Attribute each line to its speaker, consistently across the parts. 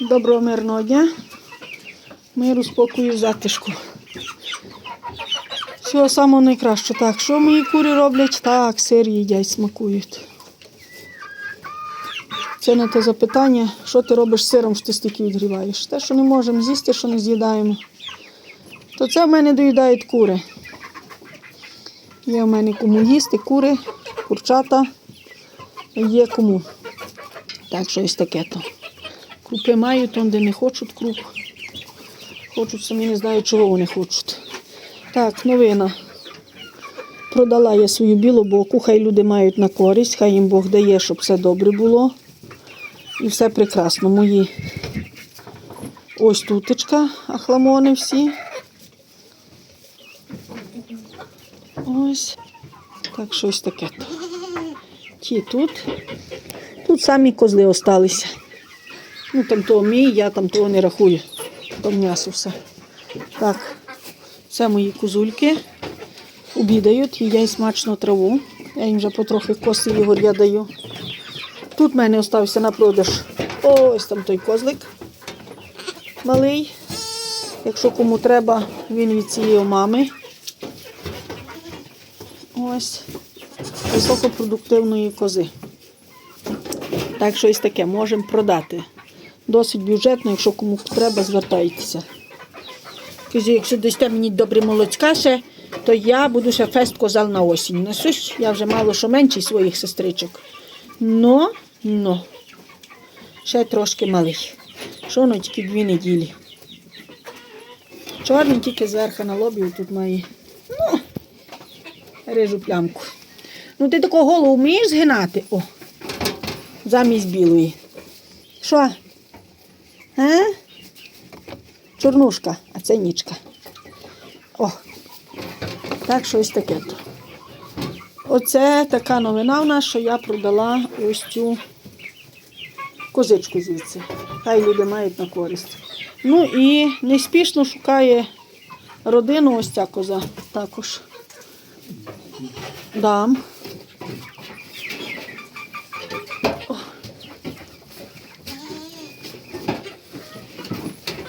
Speaker 1: Доброго мирного дня. Миру, спокою, затишку. Всього самого найкращого. Так, що мої кури роблять? Так, сир їдять, смакують. Це не те запитання, що ти робиш з сиром, що ти стільки відгріваєш. Те, що не можемо з'їсти, що не з'їдаємо. То це в мене доїдають кури. Є в мене кому їсти, кури, курчата. Є кому. Так, щось таке то. Крупи мають, там, де не хочуть круп. Хочуть, самі не знаю, чого вони хочуть. Так, новина. Продала я свою білу боку, хай люди мають на користь, хай їм Бог дає, щоб все добре було. І все прекрасно. Мої ось тутечка, ахламони всі. Ось. Так, щось таке. Ті тут. Тут самі козли осталися. Ну, там того мій, я там того не рахую. Там м'ясо все. Так, це мої козульки. Обідають, їдять смачну траву. Я їм вже потрохи коси ігор я даю. Тут в мене остався на продаж ось там той козлик малий. Якщо кому треба, він від цієї мами. Ось високопродуктивної кози. Так, щось таке можемо продати. Досить бюджетно, якщо кому треба, звертайтеся. Кажу, якщо дасте мені добре молочка ще, то я буду ще фест козал на осінь. Несусь, я вже мало що менший своїх сестричок. Но, но, ще трошки малий. Що воно тільки дві неділі. Чорний тільки зверху на лобі тут має. Ну, рижу плямку. Ну, ти таку голову вмієш згинати? О, замість білої. Що? А? Чорнушка, а це нічка. О, так щось таке. то. Оце така новина в нас, що я продала ось цю козичку звідси. Хай люди мають на користь. Ну і неспішно шукає родину ось ця коза також. Дам.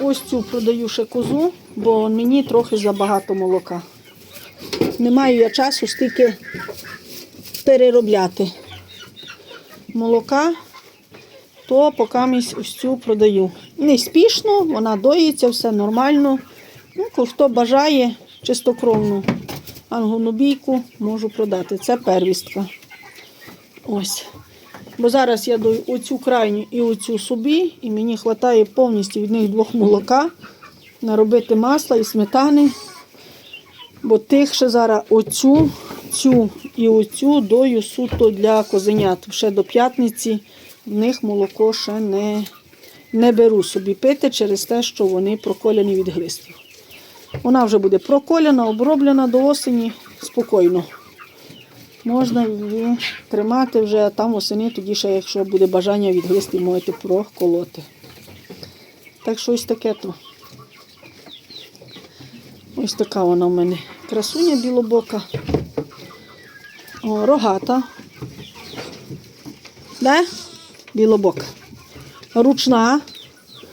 Speaker 1: Ось цю продаю ще козу, бо мені трохи забагато молока. Не маю я часу стільки переробляти молока, то поки ось цю продаю. Не спішно, вона доїться, все нормально. Ну, хто бажає чистокровну ангонобійку, можу продати. Це первістка. Ось. Бо зараз я даю оцю крайню і оцю собі, і мені вистачає повністю від них двох молока наробити масла і сметани. Бо тих ще зараз оцю, цю і оцю дою суто для козенят. Ще до п'ятниці в них молоко ще не, не беру собі пити через те, що вони проколяні від глистів. Вона вже буде проколяна, оброблена до осені спокійно. Можна її тримати вже, а там осени, тоді ще, якщо буде бажання від глистів, можете проколоти. Так що ось таке то. Ось така вона в мене красуня білобока. О, рогата. Да? Білобока. Ручна,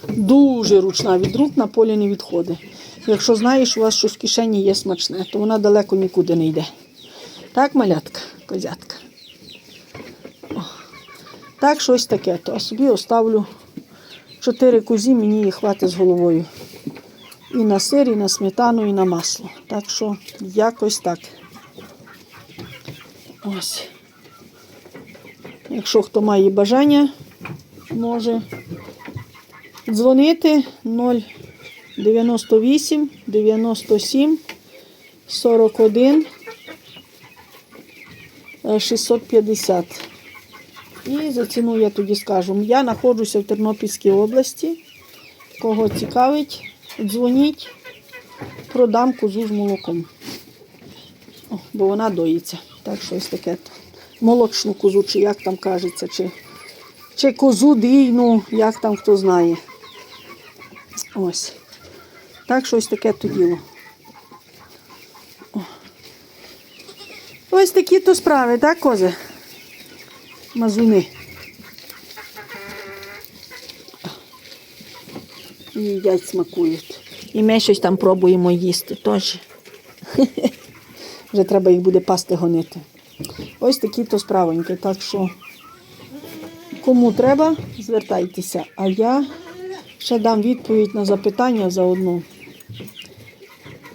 Speaker 1: дуже ручна від рук на полі не відходить. Якщо знаєш, у вас щось в кишені є смачне, то вона далеко нікуди не йде. Так, малятка, козятка. О. Так, щось таке. То собі оставлю чотири козі, мені їх хватить з головою. І на сир, і на сметану, і на масло. Так що якось так. Ось. Якщо хто має бажання, може дзвонити 098 97 41 е, 650. І за ціну я тоді скажу. Я знаходжуся в Тернопільській області. Кого цікавить, дзвоніть, продам козу з молоком. О, бо вона доїться. Так щось таке. Молочну козу, чи як там кажеться, чи, чи козу дійну, як там хто знає. Ось. Так щось таке то діло. Ось такі то справи, так, кози? Мазуни. І їдять, смакують. І ми щось там пробуємо їсти теж. Вже треба їх буде пасти гонити. Ось такі то справоньки. Так що, кому треба, звертайтеся. А я ще дам відповідь на запитання заодно.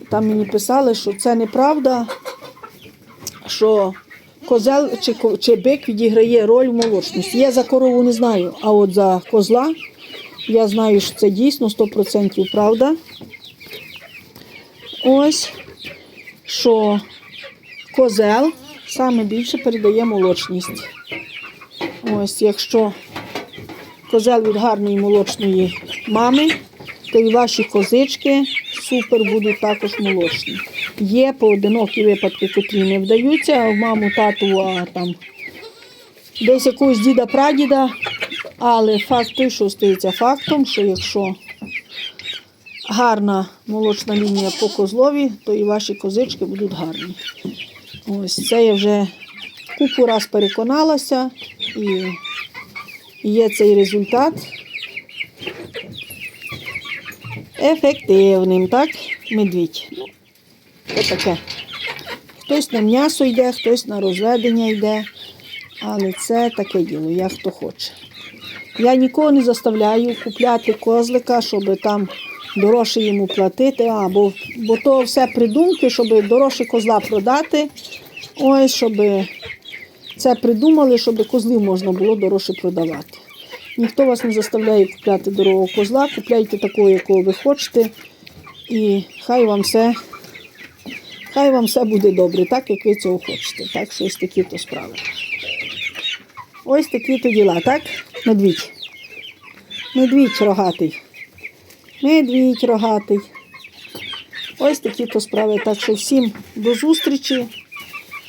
Speaker 1: Там мені писали, що це неправда, що козел чи, чи бик відіграє роль в молочності. Я за корову не знаю, а от за козла я знаю, що це дійсно 100% правда. Ось, що козел саме більше передає молочність. Ось, якщо козел від гарної молочної мами, то і ваші козички супер будуть також молочні. Є поодинокі випадки, котрі не вдаються, в маму, тату, а там десь якогось діда-прадіда. Але факт той, що стається фактом, що якщо гарна молочна лінія по козлові, то і ваші козички будуть гарні. Ось це я вже купу раз переконалася і є цей результат ефективним, так? Медвідь. Ну, таке. Хтось на м'ясо йде, хтось на розведення йде. Але це таке діло, як хто хоче. Я нікого не заставляю купляти козлика, щоб там дорожче йому платити. А, бо, бо то все придумки, щоб дорожче козла продати. Ось, щоб це придумали, щоб козлів можна було дорожче продавати. Ніхто вас не заставляє купляти дорогого козла, купляйте такого, якого ви хочете. І хай вам все, хай вам все буде добре, так як ви цього хочете. Так що ось такі то справи. Ось такі то діла, так? Медвідь. Медвідь рогатий. Медвідь рогатий. Ось такі то справи. Так що всім до зустрічі.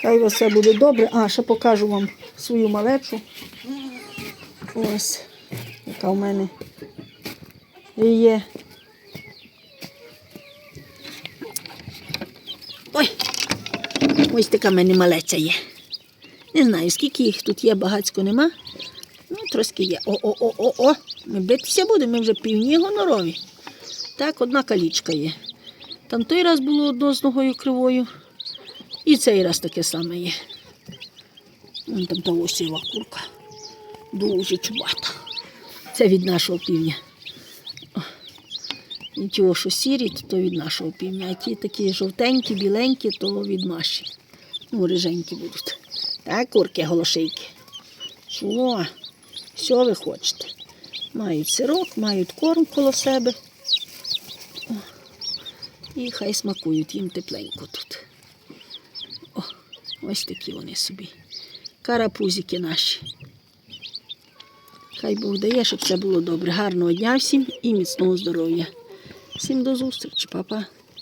Speaker 1: Хай у вас все буде добре. А, ще покажу вам свою малечу. Ось, яка в мене є. Ой, ось така в мене малеця є. Не знаю, скільки їх тут є, багацько нема. Ну, трошки є. О-о-о-о-о. Ми битися будемо, ми вже півні гонорові. Так, одна калічка є. Там той раз було одно з ногою кривою. І цей раз таке саме є. Вон там та осіва курка. Дуже чубата. Це від нашого півня. І ті, що сірі, то, від нашого півня. А ті такі жовтенькі, біленькі, то від Маші. Ну, риженькі будуть. Так, курки голошейки. Що? Що ви хочете? Мають сирок, мають корм коло себе. О. І хай смакують їм тепленько тут. О, ось такі вони собі. Карапузики наші. Хай Бог дає, щоб все було добре. Гарного дня всім і міцного здоров'я. Всім до зустрічі, папа.